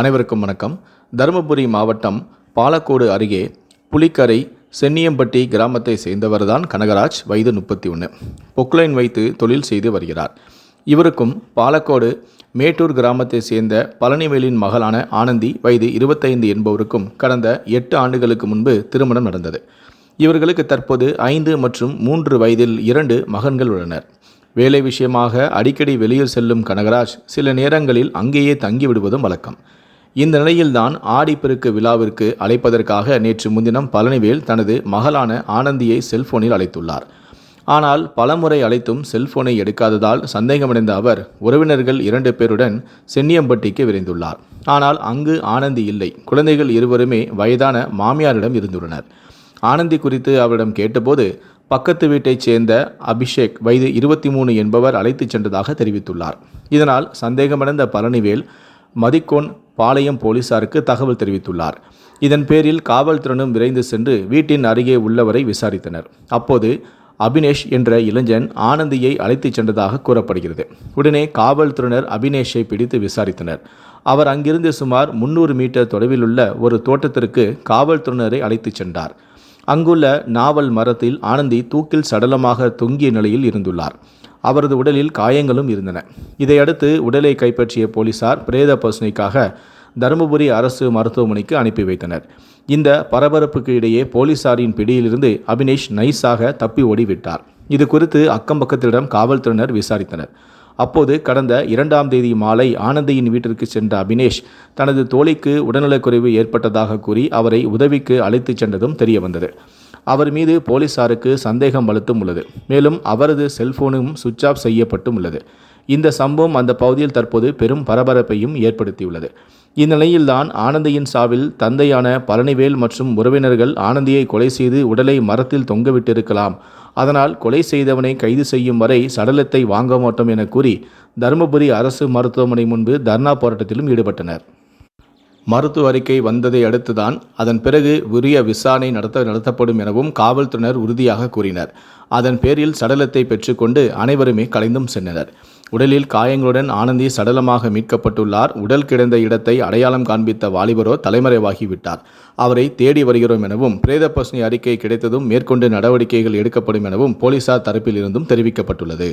அனைவருக்கும் வணக்கம். தருமபுரி மாவட்டம் பாலக்கோடு அருகே புலிக்கரை சென்னியம்பட்டி கிராமத்தை சேர்ந்தவர்தான் கனகராஜ் வயது முப்பத்தி ஒன்று பொக்லைன் வைத்து தொழில் செய்து வருகிறார். இவருக்கும் பாலக்கோடு மேட்டூர் கிராமத்தை சேர்ந்த பழனிவேலின் மகளான ஆனந்தி வயது இருபத்தைந்து என்பவருக்கும் கடந்த எட்டு ஆண்டுகளுக்கு முன்பு திருமணம் நடந்தது. இவர்களுக்கு தற்போது ஐந்து மற்றும் மூன்று வயதில் இரண்டு மகன்கள் உள்ளனர். வேலை விஷயமாக அடிக்கடி வெளியில் செல்லும் கனகராஜ் சில நேரங்களில் அங்கேயே தங்கிவிடுவதும் வழக்கம். இந்த நிலையில்தான் ஆடிப்பெருக்கு விழாவிற்கு அழைப்பதற்காக நேற்று முன்தினம் பழனிவேல் தனது மகளான ஆனந்தியை செல்போனில் அழைத்துள்ளார். ஆனால் பலமுறை அழைத்தும் செல்போனை எடுக்காததால் சந்தேகமடைந்த அவர் உறவினர்கள் இரண்டு பேருடன் சென்னியம்பட்டிக்கு விரைந்துள்ளார். ஆனால் அங்கு ஆனந்தி இல்லை. குழந்தைகள் இருவருமே வயதான மாமியாரிடம் இருந்துள்ளனர். ஆனந்தி குறித்து அவரிடம் கேட்டபோது பக்கத்து வீட்டைச் சேர்ந்த அபிஷேக் வயது இருபத்தி மூணு என்பவர் அழைத்துச் சென்றதாக தெரிவித்துள்ளார். இதனால் சந்தேகமடைந்த பழனிவேல் மதிக்கோன் பாளையம் போலீசாருக்கு தகவல் தெரிவித்துள்ளார். இதன் பேரில் காவல்துறையினும் விரைந்து சென்று வீட்டின் அருகே உள்ளவரை விசாரித்தனர். அப்போது அபினேஷ் என்ற இளைஞன் ஆனந்தியை அழைத்துச் சென்றதாக கூறப்படுகிறது. உடனே காவல்துறையினர் அபினேஷை பிடித்து விசாரித்தனர். அவர் அங்கிருந்து சுமார் முன்னூறு மீட்டர் தொலைவில் உள்ள ஒரு தோட்டத்திற்கு காவல்துறையினரை அழைத்துச் சென்றார். அங்குள்ள நாவல் மரத்தில் ஆனந்தி தூக்கில் சடலமாக தொங்கிய நிலையில் இருந்துள்ளார். அவரது உடலில் காயங்களும் இருந்தன. இதையடுத்து உடலை கைப்பற்றிய போலீசார் பிரேத பசுனைக்காக தருமபுரி அரசு மருத்துவமனைக்கு அனுப்பி வைத்தனர். இந்த பரபரப்புக்கு இடையே போலீசாரின் பிடியிலிருந்து அபினேஷ் நைஸாக தப்பி ஓடிவிட்டார். இது குறித்து அக்கம் பக்கத்திடம் காவல்துறையினர் விசாரித்தனர். அப்போது கடந்த இரண்டாம் தேதி மாலை ஆனந்தியின் வீட்டிற்கு சென்ற அபினேஷ் தனது தோழிக்கு உடல்நலக்குறைவு ஏற்பட்டதாக கூறி அவரை உதவிக்கு அழைத்துச் சென்றதும் தெரியவந்தது. அவர் மீது போலீசாருக்கு சந்தேகம் வலுத்தும் உள்ளது. மேலும் அவரது செல்போனும் சுவிட்ச் ஆஃப் செய்யப்பட்டும் உள்ளது. இந்த சம்பவம் அந்த பகுதியில் தற்போது பெரும் பரபரப்பையும் ஏற்படுத்தியுள்ளது. இந்நிலையில்தான் ஆனந்தியின் சாவில் தந்தையான பழனிவேல் மற்றும் உறவினர்கள் ஆனந்தியை கொலை செய்து உடலை மரத்தில் தொங்கவிட்டிருக்கலாம். அதனால் கொலை செய்தவனை கைது செய்யும் வரை சடலத்தை வாங்க மாட்டோம் என கூறி தருமபுரி அரசு மருத்துவமனை முன்பு தர்ணா போராட்டத்திலும் ஈடுபட்டனர். மருத்துவ அறிக்கை வந்ததை அடுத்துதான் அதன் பிறகு உரிய விசாரணை நடத்த நடத்தப்படும் எனவும் காவல்துறையினர் உறுதியாக கூறினர். அதன் பேரில் சடலத்தை பெற்றுக்கொண்டு அனைவருமே கலைந்தும் சென்றனர். உடலில் காயங்களுடன் ஆனந்தி சடலமாக மீட்கப்பட்டுள்ளார். உடல் கிடந்த இடத்தை அடையாளம் காண்பித்த வாலிபரோ தலைமறைவாகிவிட்டார் அவரை தேடி வருகிறோம் எனவும் பிரேத பசுனி அறிக்கை கிடைத்ததும் மேற்கொண்டு நடவடிக்கைகள் எடுக்கப்படும் எனவும் போலீசார் தரப்பில் இருந்தும் தெரிவிக்கப்பட்டுள்ளது.